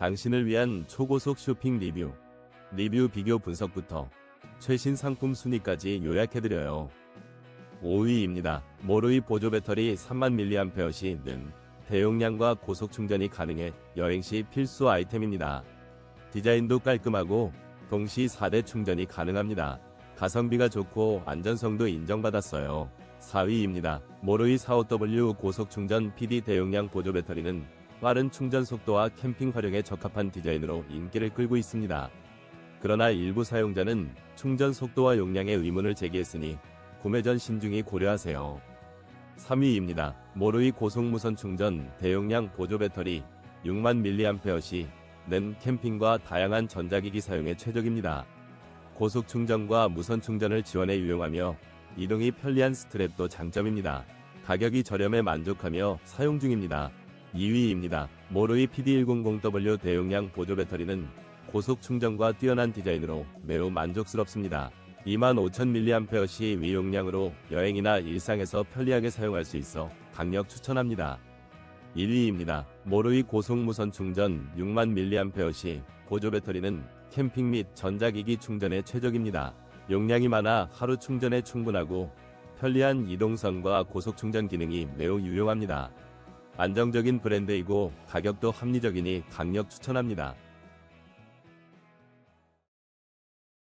당신을 위한 초고속 쇼핑 리뷰, 리뷰 비교 분석부터 최신 상품 순위까지 요약해드려요. 5위입니다. 모루이 보조 배터리 3만 mAh 는 대용량과 고속 충전이 가능해 여행 시 필수 아이템입니다. 디자인도 깔끔하고 동시 4대 충전이 가능합니다. 가성비가 좋고 안전성도 인정받았어요. 4위입니다. 모루이 45W 고속 충전 PD 대용량 보조 배터리는 빠른 충전 속도와 캠핑 활용에 적합한 디자인으로 인기를 끌고 있습니다. 그러나 일부 사용자는 충전 속도와 용량에 의문을 제기했으니 구매 전 신중히 고려하세요. 3위입니다. 모루이 고속 무선 충전 대용량 보조 배터리 6만 mAh는 캠핑과 다양한 전자기기 사용에 최적입니다. 고속 충전과 무선 충전을 지원해 유용하며 이동이 편리한 스트랩도 장점입니다. 가격이 저렴해 만족하며 사용 중입니다. 2위입니다. 모루이 PD100W 대용량 보조 배터리는 고속 충전과 뛰어난 디자인으로 매우 만족스럽습니다. 25,000mAh 위용량으로 여행이나 일상에서 편리하게 사용할 수 있어 강력 추천합니다. 1위입니다. 모루이 고속 무선 충전 6만 mAh 보조 배터리는 캠핑 및 전자기기 충전에 최적입니다. 용량이 많아 하루 충전에 충분하고 편리한 이동성과 고속 충전 기능이 매우 유용합니다. 안정적인 브랜드이고 가격도 합리적이니 강력 추천합니다.